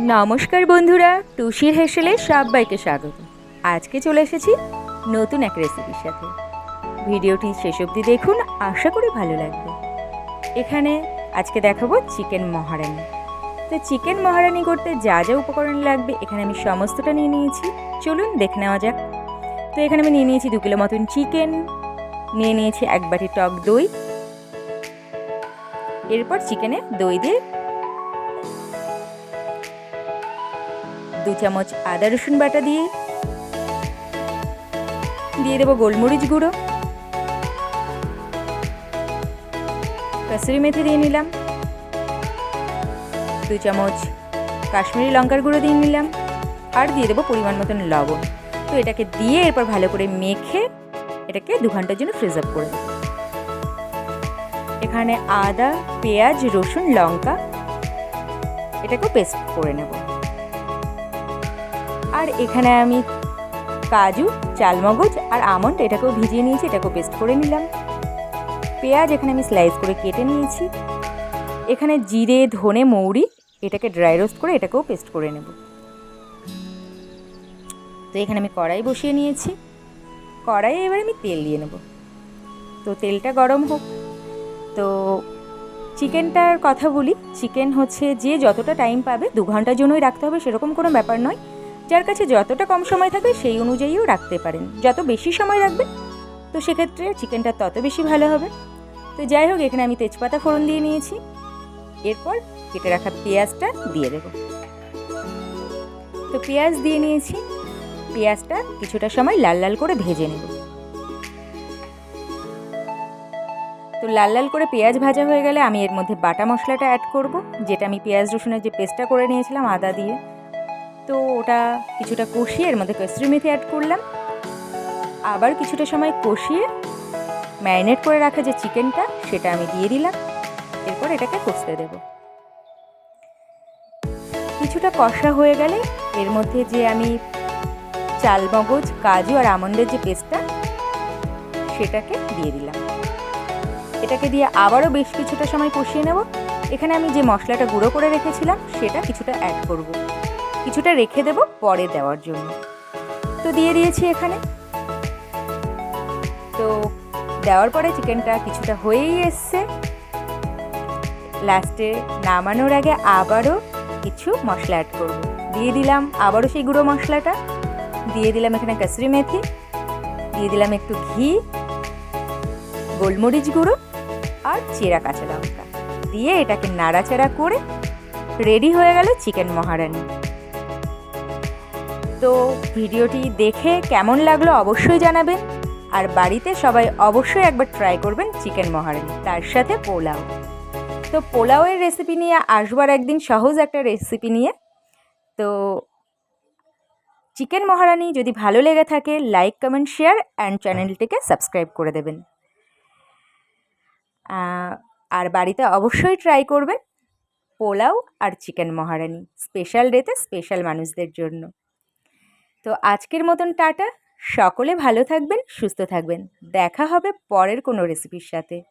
নমস্কার বন্ধুরা, টুসির হেসেলে সবাইকে স্বাগত। আজকে চলে এসেছি নতুন এক রেসিপির সাথে। ভিডিওটি শেষ অবধি দেখুন, আশা করি ভালো লাগবে। এখানে আজকে দেখাবো চিকেন মহারানি। তো চিকেন মহারানি করতে যা যা উপকরণ লাগবে, এখানে আমি সমস্তটা নিয়ে নিয়েছি। চলুন দেখে নেওয়া যাক। তো এখানে আমি নিয়ে নিয়েছি দু কিলো মতন চিকেন, নিয়ে নিয়েছি এক বাটি টক দই। এরপর চিকেনে দই দিয়ে দু চামচ আদা রসুন বাটা দিয়ে। দিয়ে দেবো গোলমরিচ গুঁড়ো। কসুরি মেথি দিয়ে নিলাম। দু চামচ কাশ্মীরি লঙ্কার গুঁড়ো দিয়ে নিলাম। আর দিয়ে দেবো পরিমাণ মতন লবণ। তো এটাকে দিয়ে এরপর ভালো করে মেখে এটাকে দু ঘণ্টার জন্য ফ্রিজ আপ করে এখানে আদা, পেঁয়াজ, রসুন, লঙ্কা এটাকেও পেস্ট করে নেব। আর এখানে আমি কাজু, চালমগজ আর আমন্ড এটাকেও ভিজিয়ে নিয়েছি, এটাকেও পেস্ট করে নিলাম। পেঁয়াজ এখানে আমি স্লাইস করে কেটে নিয়েছি। এখানে জিরে, ধনে, মৌরি এটাকে ড্রাই রোস্ট করে এটাকেও পেস্ট করে নেব। তো এখানে আমি কড়াই বসিয়ে নিয়েছি। কড়াইয়ে এবার আমি তেল দিয়ে নেব। তো তেলটা গরম হোক। তো চিকেনটার কথা বলি, চিকেন হচ্ছে যে যতটা টাইম পাবে, দু ঘণ্টার জন্যই রাখতে হবে, সেরকম কোনো ব্যাপার নয়। যার কাছে যতটা কম সময় থাকবে সেই অনুযায়ীও রাখতে পারেন। যত বেশি সময় রাখবেন তো সেক্ষেত্রে চিকেনটা তত বেশি ভালো হবে। তো যাই হোক, এখানে আমি তেজপাতা ফোড়ন দিয়ে নিয়েছি। এরপর কেটে রাখা পেঁয়াজটা দিয়ে দেব। তো পেঁয়াজ দিয়ে নিয়েছি। পেঁয়াজটা কিছুটা সময় লাল লাল করে ভেজে নেব। তো লাল লাল করে পেঁয়াজ ভাজা হয়ে গেলে আমি এর মধ্যে বাটা মশলাটা অ্যাড করব, যেটা আমি পেঁয়াজ রসুনের যে পেস্টটা করে নিয়েছিলাম, আদা দিয়ে। তো ওটা কিছুটা কষিয়ে এর মধ্যে কসুরি মেথি অ্যাড করলাম। আবার কিছুটা সময় কষিয়ে ম্যারিনেট করে রাখা যে চিকেনটা সেটা আমি দিয়ে দিলাম। এরপর এটাকে কষতে দেব। কিছুটা কষা হয়ে গেলে এর মধ্যে যে আমি চালমগজ কাজু আর আমন্ডের যে পেস্টটা সেটাকে দিয়ে দিলাম। এটাকে দিয়ে আবারও বেশ কিছুটা সময় কষিয়ে নেব। এখানে আমি যে মশলাটা গুঁড়ো করে রেখেছিলাম, সেটা কিছুটা অ্যাড করব। কিছুটা রেখে দেব পরে দেওয়ার জন্য। তো দিয়ে দিয়েছি এখানে। তো দেওয়ার পরে চিকেনটা কিছুটা হয়েই এসছে। লাস্টে নামানোর আগে আবারও কিছু মশলা অ্যাড করব। দিয়ে দিলাম আবারও সেই গুঁড়ো মশলাটা। দিয়ে দিলাম এখানে কাসরি মেথি। দিয়ে দিলাম একটু ঘি, গোলমরিচ গুঁড়ো আর চেরা কাঁচা লঙ্কা। দিয়ে এটাকে নাড়াচাড়া করে রেডি হয়ে গেল চিকেন মহারানি। তো ভিডিওটি দেখে কেমন লাগল অবশ্যই জানাবেন। আর বাড়িতে সবাই অবশ্যই একবার ট্রাই করবেন চিকেন মহারানি, তার সাথে পোলাও। তো পোলাওয়ের রেসিপি নিয়ে আসবার একদিন সহজ একটা রেসিপি নিয়ে। তো চিকেন মহারানি যদি ভালো লেগে থাকে লাইক কমেন্ট শেয়ার অ্যান্ড চ্যানেলটিকে সাবস্ক্রাইব করে দেবেন। আর বাড়িতে অবশ্যই ট্রাই করবেন পোলাও আর চিকেন মহারানি স্পেশাল ডেতে স্পেশাল মানুষদের জন্য। তো আজকের মতন টাটা। সকলে ভালো থাকবেন, সুস্থ থাকবেন। দেখা হবে পরের কোনো রেসিপির সাথে।